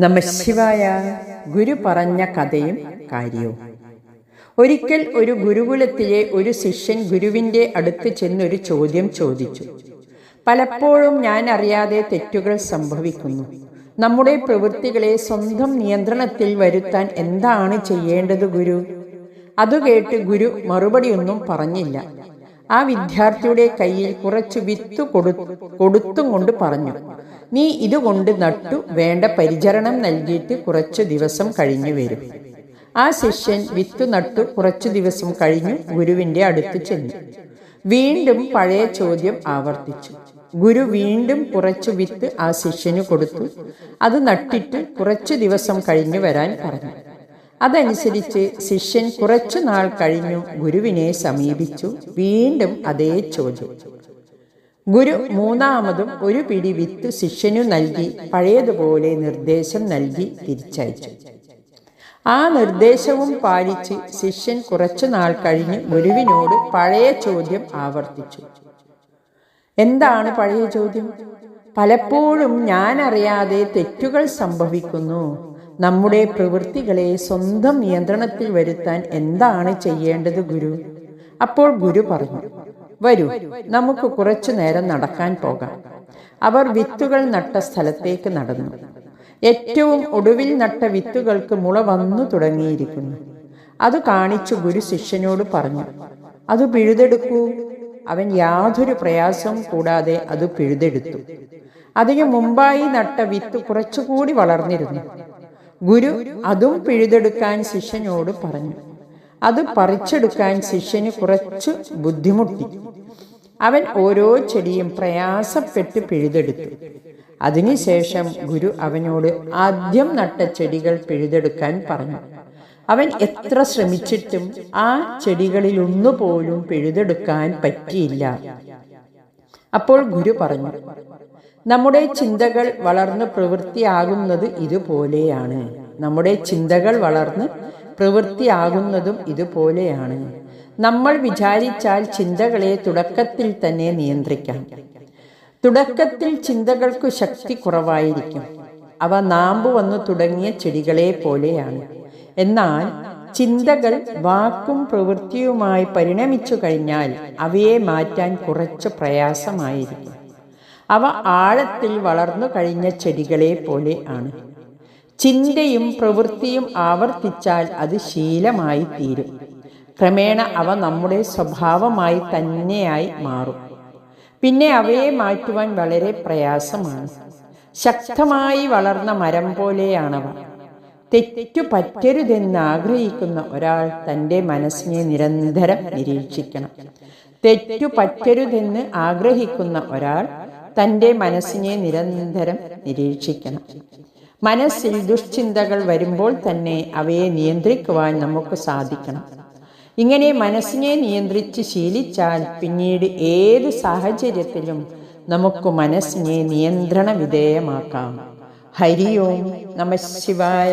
നമശിവായ ഗുരു പറഞ്ഞ കഥയും കാര്യവും. ഒരിക്കൽ ഒരു ഗുരുകുലത്തിലെ ഒരു ശിഷ്യൻ ഗുരുവിന്റെ അടുത്ത് ചെന്നൊരു ചോദ്യം ചോദിച്ചു. പലപ്പോഴും ഞാൻ അറിയാതെ തെറ്റുകൾ സംഭവിക്കുന്നു. നമ്മുടെ പ്രവൃത്തികളെ സ്വന്തം നിയന്ത്രണത്തിൽ വരുത്താൻ എന്താണ് ചെയ്യേണ്ടത് ഗുരു? അത് കേട്ട് ഗുരു മറുപടിയൊന്നും പറഞ്ഞില്ല. ആ വിദ്യാർത്ഥിയുടെ കയ്യിൽ കുറച്ച് വിത്ത് കൊടു കൊടുത്തും കൊണ്ട് പറഞ്ഞു നീ ഇതുകൊണ്ട് നട്ടു വേണ്ട പരിചരണം നൽകിയിട്ട് കുറച്ച് ദിവസം കഴിഞ്ഞു വരും. ആ ശിഷ്യൻ വിത്ത് നട്ടു കുറച്ചു ദിവസം കഴിഞ്ഞു ഗുരുവിന്റെ അടുത്ത് ചെന്നു. വീണ്ടും പഴയ ചോദ്യം ആവർത്തിച്ചു. ഗുരു വീണ്ടും കുറച്ച് വിത്ത് ആ ശിഷ്യന് കൊടുത്തു. അത് നട്ടിട്ട് കുറച്ചു ദിവസം കഴിഞ്ഞു വരാൻ പറഞ്ഞു. അതനുസരിച്ച് ശിഷ്യൻ കുറച്ചു നാൾ കഴിഞ്ഞു ഗുരുവിനെ സമീപിച്ചു. വീണ്ടും അതേ ചോദ്യം. ഗുരു മൂന്നാമതും ഒരു പിടി വിത്ത് ശിഷ്യനു നൽകി പഴയതുപോലെ നിർദ്ദേശം നൽകി തിരിച്ചയച്ചു. ആ നിർദ്ദേശവും പാലിച്ച് ശിഷ്യൻ കുറച്ചു നാൾ കഴിഞ്ഞ് ഗുരുവിനോട് പഴയ ചോദ്യം ആവർത്തിച്ചു. എന്താണ് പഴയ ചോദ്യം? പലപ്പോഴും ഞാൻ അറിയാതെ തെറ്റുകൾ സംഭവിക്കുന്നു. നമ്മുടെ പ്രവൃത്തികളെ സ്വന്തം നിയന്ത്രണത്തിൽ വരുത്താൻ എന്താണ് ചെയ്യേണ്ടത് ഗുരു? അപ്പോൾ ഗുരു പറഞ്ഞു വരൂ നമുക്ക് കുറച്ചു നേരം നടക്കാൻ പോകാം. അവർ വിത്തുകൾ നട്ട സ്ഥലത്തേക്ക് നടന്നു. ഏറ്റവും ഒടുവിൽ നട്ട വിത്തുകൾക്ക് മുള വന്നു തുടങ്ങിയിരിക്കുന്നു. അത് കാണിച്ചു ഗുരു ശിഷ്യനോട് പറഞ്ഞു അത് പിഴുതെടുക്കൂ. അവൻ യാതൊരു പ്രയാസവും കൂടാതെ അത് പിഴുതെടുത്തു. അതിനു മുമ്പായി നട്ട വിത്ത് കുറച്ചുകൂടി വളർന്നിരുന്നു. ഗുരു അതും പിഴുതെടുക്കാൻ ശിഷ്യനോട് പറഞ്ഞു. അത് പറിച്ചെടുക്കാൻ ശിഷ്യന് കുറച്ച് ബുദ്ധിമുട്ടി. അവൻ ഓരോ ചെടിയും പ്രയാസപ്പെട്ട് പിഴുതെടുത്തു. അതിനുശേഷം ഗുരു അവനോട് ആദ്യം നട്ട ചെടികൾ പിഴുതെടുക്കാൻ പറഞ്ഞു. അവൻ എത്ര ശ്രമിച്ചിട്ടും ആ ചെടികളിലൊന്നുപോലും പിഴുതെടുക്കാൻ പറ്റിയില്ല. അപ്പോൾ ഗുരു പറഞ്ഞു നമ്മുടെ ചിന്തകൾ വളർന്ന് പ്രവൃത്തിയാകുന്നത് ഇതുപോലെയാണ്. നമ്മുടെ ചിന്തകൾ വളർന്ന് പ്രവൃത്തിയാകുന്നതും ഇതുപോലെയാണ്. നമ്മൾ വിചാരിച്ചാൽ ചിന്തകളെ തുടക്കത്തിൽ തന്നെ നിയന്ത്രിക്കാം. തുടക്കത്തിൽ ചിന്തകൾക്ക് ശക്തി കുറവായിരിക്കും. അവ നാമ്പ് വന്നു തുടങ്ങിയ ചെടികളെ പോലെയാണ്. എന്നാൽ ചിന്തകൾ വാക്കും പ്രവൃത്തിയുമായി പരിണമിച്ചു കഴിഞ്ഞാൽ അവയെ മാറ്റാൻ കുറച്ച് പ്രയാസമായിരിക്കും. അവ ആഴത്തിൽ വളർന്നു കഴിഞ്ഞ ചെടികളെ പോലെ ആണ്. ചിന്തയും പ്രവൃത്തിയും ആവർത്തിച്ചാൽ അത് ശീലമായി തീരും. ക്രമേണ അവ നമ്മുടെ സ്വഭാവമായി തന്നെയായി മാറും. പിന്നെ അവയെ മാറ്റുവാൻ വളരെ പ്രയാസമാണ്. ശക്തമായി വളർന്ന മരം പോലെയാണവ. തെറ്റു പറ്റരുതെന്ന് ആഗ്രഹിക്കുന്ന ഒരാൾ തന്റെ മനസ്സിനെ നിരന്തരം നിരീക്ഷിക്കണം. തെറ്റു പറ്റരുതെന്ന് ആഗ്രഹിക്കുന്ന ഒരാൾ തന്റെ മനസ്സിനെ നിരന്തരം നിരീക്ഷിക്കണം. മനസ്സിൽ ദുഷ്ചിന്തകൾ വരുമ്പോൾ തന്നെ അവയെ നിയന്ത്രിക്കുവാൻ നമുക്ക് സാധിക്കണം. ഇങ്ങനെ മനസ്സിനെ നിയന്ത്രിച്ച് ശീലിച്ചാൽ പിന്നീട് ഏത് സാഹചര്യത്തിലും നമുക്ക് മനസ്സിനെ നിയന്ത്രണ വിധേയമാക്കാം ഹരി ഓം നമ ശിവായ.